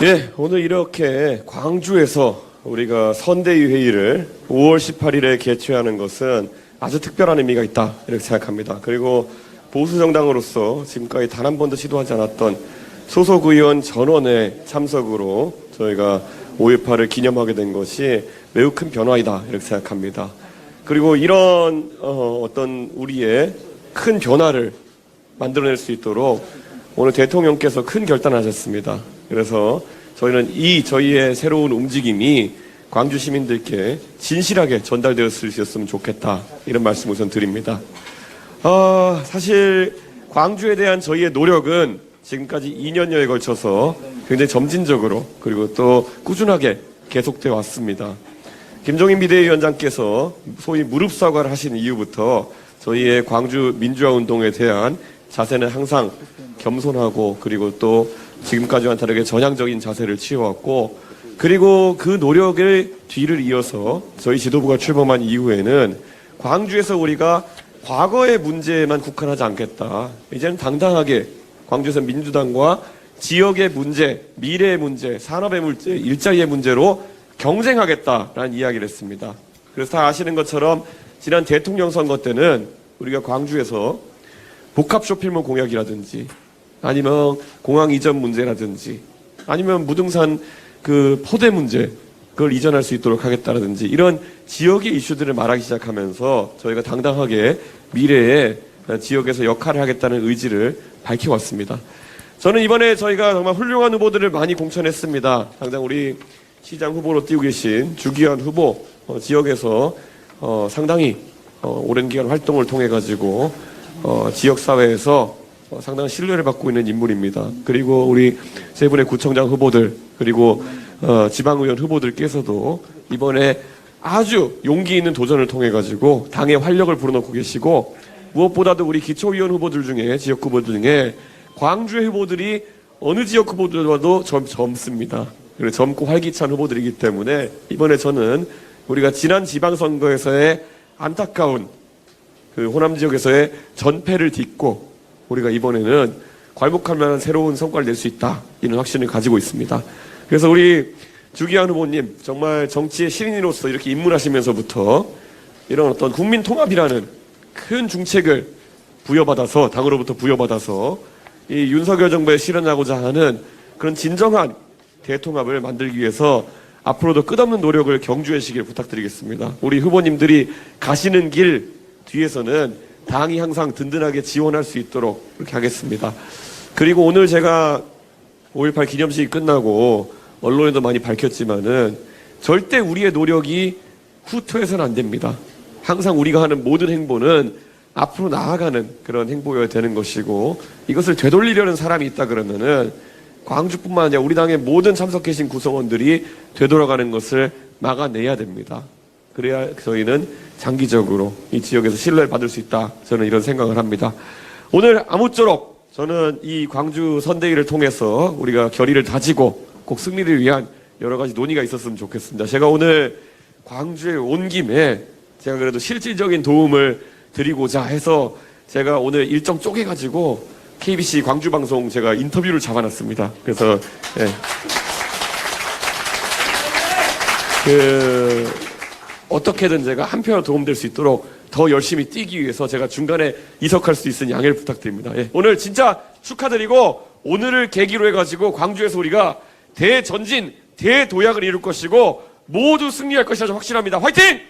예, 오늘 이렇게 광주에서 우리가 선대위 회의를 5월 18일에 개최하는 것은 아주 특별한 의미가 있다 이렇게 생각합니다. 그리고 보수 정당으로서 지금까지 단 한 번도 시도하지 않았던 소속 의원 전원의 참석으로 저희가 5.18을 기념하게 된 것이 매우 큰 변화이다 이렇게 생각합니다. 그리고 이런 어, 어떤 우리의 큰 변화를 만들어낼 수 있도록 오늘 대통령께서 큰 결단을 하셨습니다. 그래서 저희는 이 저희의 새로운 움직임이 광주 시민들께 진실하게 전달되었을 수 있었으면 좋겠다. 이런 말씀 우선 드립니다. 어, 사실 광주에 대한 저희의 노력은 지금까지 2년여에 걸쳐서 굉장히 점진적으로 그리고 또 꾸준하게 계속되어 왔습니다. 김종인 비대위원장께서 소위 무릎 사과를 하신 이후부터 저희의 광주 민주화 운동에 대한 자세는 항상 겸손하고 그리고 또 지금까지와 다르게 전향적인 자세를 취해왔고 그리고 그 노력을 뒤를 이어서 저희 지도부가 출범한 이후에는 광주에서 우리가 과거의 문제만 국한하지 않겠다. 이제는 당당하게 광주에서 민주당과 지역의 문제, 미래의 문제, 산업의 문제, 일자리의 문제로 경쟁하겠다라는 이야기를 했습니다. 그래서 다 아시는 것처럼 지난 대통령 선거 때는 우리가 광주에서 복합 쇼핑몰 공약이라든지 아니면 공항 이전 문제라든지 아니면 무등산 그 포대 문제 그걸 이전할 수 있도록 하겠다라든지 이런 지역의 이슈들을 말하기 시작하면서 저희가 당당하게 미래에 지역에서 역할을 하겠다는 의지를 밝혀왔습니다. 저는 이번에 저희가 정말 훌륭한 후보들을 많이 공천했습니다. 당장 우리 시장 후보로 뛰고 계신 주기현 후보 어, 지역에서 어, 상당히 어, 오랜 기간 활동을 통해 가지고 어, 지역 사회에서 어, 상당한 신뢰를 받고 있는 인물입니다. 그리고 우리 세 분의 구청장 후보들 그리고 어, 지방의원 후보들께서도 이번에 아주 용기 있는 도전을 통해 가지고 당의 활력을 불어넣고 계시고 무엇보다도 우리 기초의원 후보들 중에 지역 후보들 중에 광주의 후보들이 어느 지역 후보들과도 젊, 젊습니다. 그리고 젊고 활기찬 후보들이기 때문에 이번에 저는 우리가 지난 지방선거에서의 안타까운 그 호남 지역에서의 전패를 딛고 우리가 이번에는 괄목할 만한 새로운 성과를 낼 수 있다 이런 확신을 가지고 있습니다. 그래서 우리 주기환 후보님 정말 정치의 신인으로서 이렇게 입문하시면서부터 이런 어떤 국민 통합이라는 큰 중책을 부여받아서 당으로부터 부여받아서 이 윤석열 정부에 실현하고자 하는 그런 진정한 대통합을 만들기 위해서 앞으로도 끝없는 노력을 경주해 시길 부탁드리겠습니다. 우리 후보님들이 가시는 길 뒤에서는 당이 항상 든든하게 지원할 수 있도록 그렇게 하겠습니다. 그리고 오늘 제가 5.18 기념식이 끝나고 언론에도 많이 밝혔지만은 절대 우리의 노력이 후퇴해서는 안 됩니다. 항상 우리가 하는 모든 행보는 앞으로 나아가는 그런 행보여야 되는 것이고 이것을 되돌리려는 사람이 있다 그러면은 광주뿐만 아니라 우리 당의 모든 참석해 계신 구성원들이 되돌아가는 것을 막아내야 됩니다. 그래야 저희는 장기적으로 이 지역에서 신뢰를 받을 수 있다. 저는 이런 생각을 합니다. 오늘 아무쪼록 저는 이 광주 선대위를 통해서 우리가 결의를 다지고 꼭 승리를 위한 여러 가지 논의가 있었으면 좋겠습니다. 제가 오늘 광주에 온 김에 제가 그래도 실질적인 도움을 드리고자 해서 제가 오늘 일정 쪼개가지고 KBC 광주 방송 제가 인터뷰를 잡아놨습니다. 그래서 예. 그 어떻게든 제가 한 표로 도움될 수 있도록 더 열심히 뛰기 위해서 제가 중간에 이석할 수 있는 양해를 부탁드립니다. 예. 오늘 진짜 축하드리고 오늘을 계기로 해가지고 광주에서 우리가 대전진, 대도약을 이룰 것이고 모두 승리할 것이라 확신합니다. 화이팅!